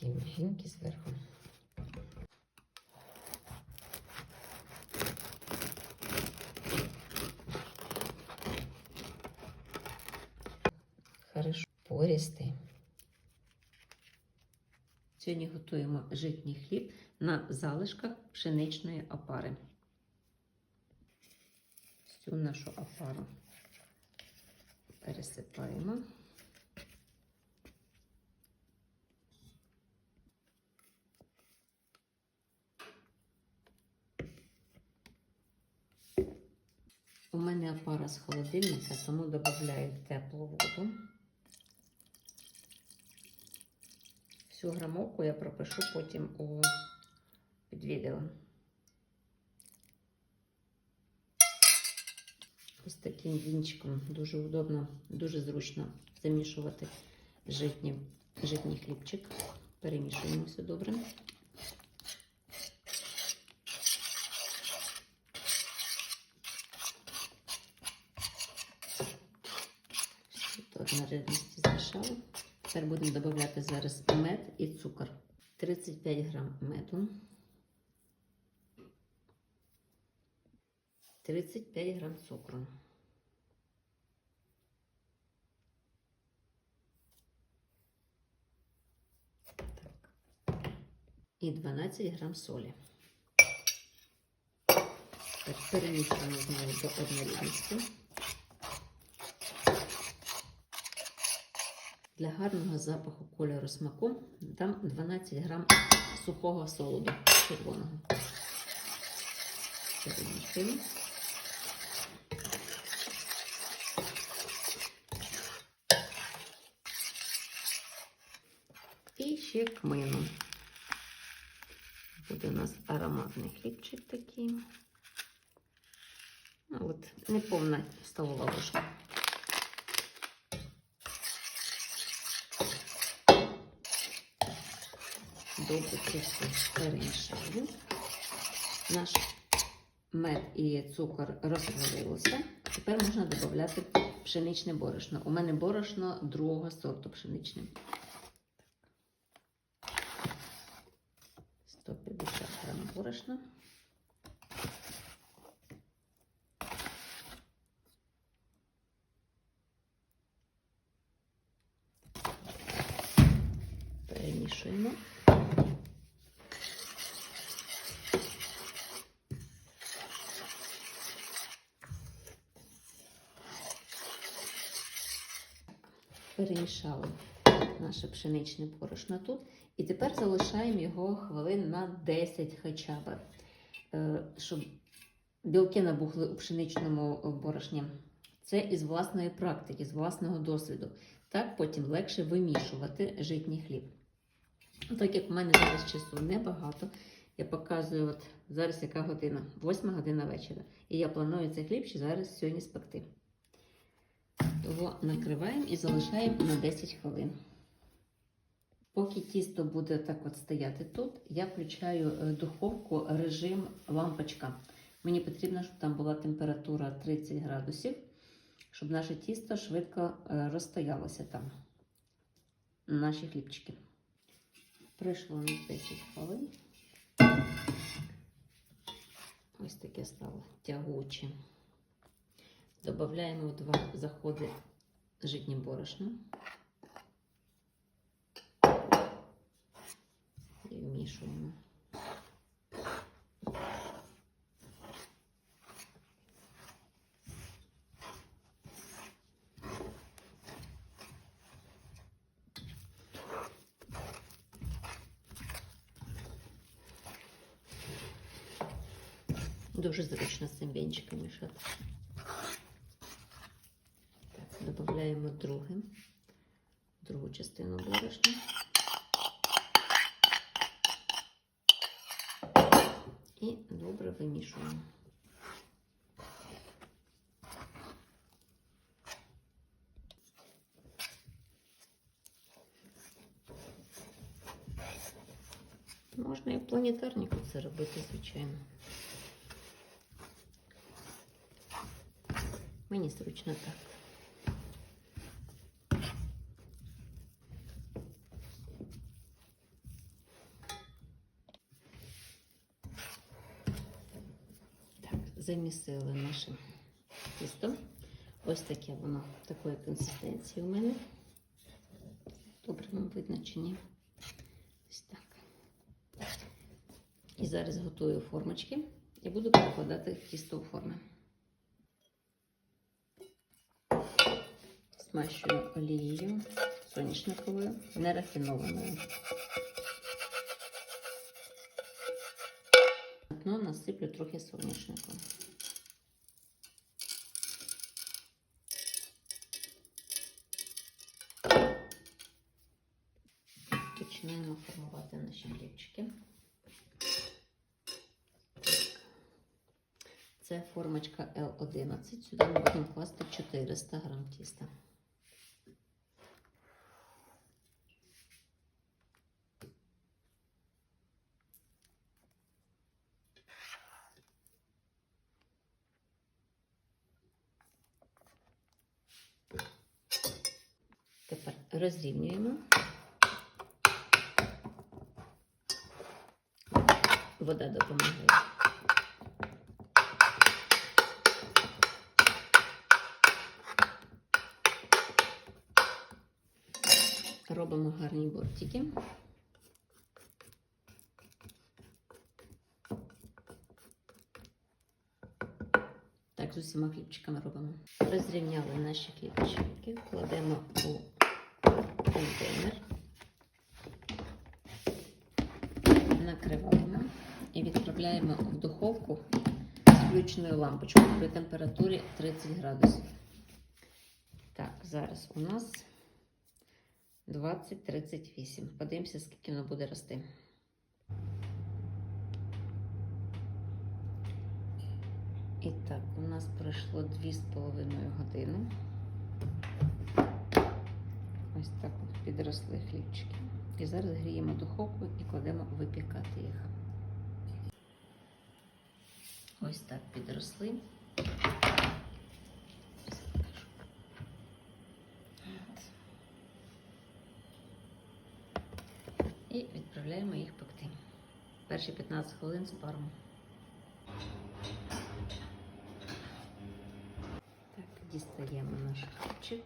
Такі мягенькі зверху. Хорошо пористий. Сьогодні готуємо житній хліб на залишках пшеничної опари. Всю нашу опару пересипаємо. У мене опара з холодильника, тому додаю теплу воду. Всю грамовку я пропишу потім у під відео. Ось таким вінчиком дуже удобно, дуже зручно замішувати житній, житній хлібчик. Перемішуємо все добре. Однорідності змішали. Тепер будемо додати зараз мед і цукор. 35 грам меду. 35 грам цукру. Так. І 12 грам солі. Перемішуємо знову до однорідності. Для гарного запаху кольору смаку дам 12 грам сухого солоду червоного. І ще кмину. Буде у нас ароматний хлібчик такий. Ну, от, неповна столова ложка. Добре це все. Наш мед і цукор розтворилися. Тепер можна додати пшеничне борошно. У мене борошно другого сорту пшеничне. 150 грам борошна. Перемішуємо. Перемішали наше пшеничне борошно тут. І тепер залишаємо його хвилин на 10 хоча б, е, щоб білки набухли у пшеничному борошні. Це із власної практики, з власного досвіду. Так потім легше вимішувати житній хліб. Ну, Так як в мене зараз часу небагато, я показую, от зараз яка година, 8 година вечора. І я планую цей хліб ще зараз сьогодні спекти. Його накриваємо і залишаємо на 10 хвилин. Поки тісто буде так от стояти тут, я включаю е, духовку режим лампочка. Мені потрібно, щоб там була температура 30 градусів, щоб наше тісто швидко е, розстоялося там. Наші хлібчики. Пройшло на 10 хвилин. Ось таке стало тягуче. Додаємо в два заходи житні борошно. І вмішуємо. Дуже зручно з цим вінчиком мішати. Так, додаємо друге, другу частину борошна. І добре вимішуємо. Можна і в планетарнику це робити, звичайно. Мені зручно так. Так, замісила наше тісто. Ось таке воно такої консистенції у мене. Добре, вам видно чи ні. Ось так. І зараз готую формочки і буду перекладати тісто у форми. Смащую олією соняшниковою, нерафінованою. На насиплю трохи соняшнику. Починаємо формувати наші хлібчики. Це формочка L11. Сюди ми будемо класти 400 грам тіста. Тепер розрівнюємо. Вода допомагає. Робимо гарні бортики. Так, з усіма хлібчиками робимо. Розрівняли наші хлібчики, кладемо у контейнер, накриваємо і відправляємо в духовку з включеною лампочкою при температурі 30 градусів. Так, зараз у нас 20-38. Подивимося, скільки воно буде рости. І так, у нас пройшло 2,5 години. Ось так от підросли хлібчики. І зараз гріємо духовку і кладемо випікати їх. Ось так підросли. І відправляємо їх пекти. Перші 15 хвилин з паром. Так, дістаємо наш хлібчик.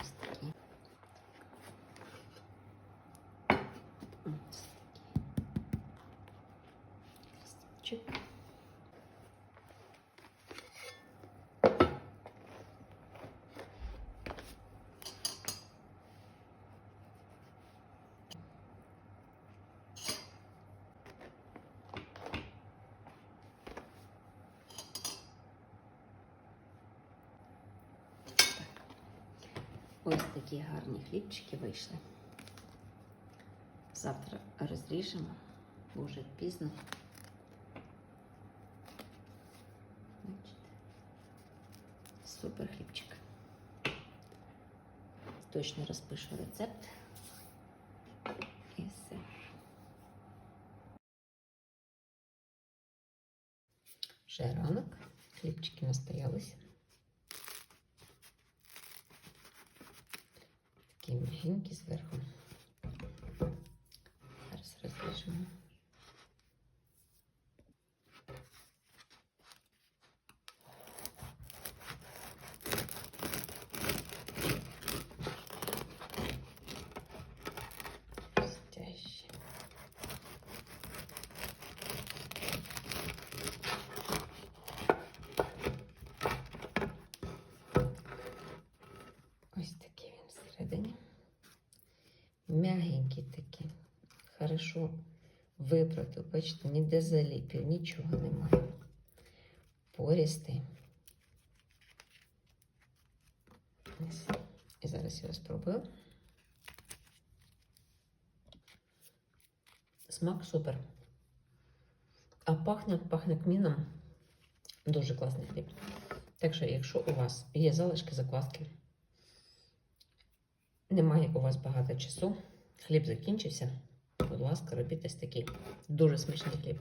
Ось такий. Ось такий. Листочок. Ось такі гарні хлібчики вийшли. Завтра розріжемо, бо вже пізно. Супер хлібчик. Точно розпишу рецепт. І все. Вже ранок. Хлібчики настоялися. Такі м'ягенькі зверху. Зараз розріжемо. Хрустящі. Ось такий він всередині. Мягенький такий. Хорошо випратив. Бачите, ніде заліпів, нічого немає. Порістий. І зараз його спробую. Смак супер. А пахне, пахне кміном. Дуже класний хліб. Так що, якщо у вас є залишки закваски, немає у вас багато часу, хліб закінчився, будь ласка, робіть ось такий дуже смачний хліб.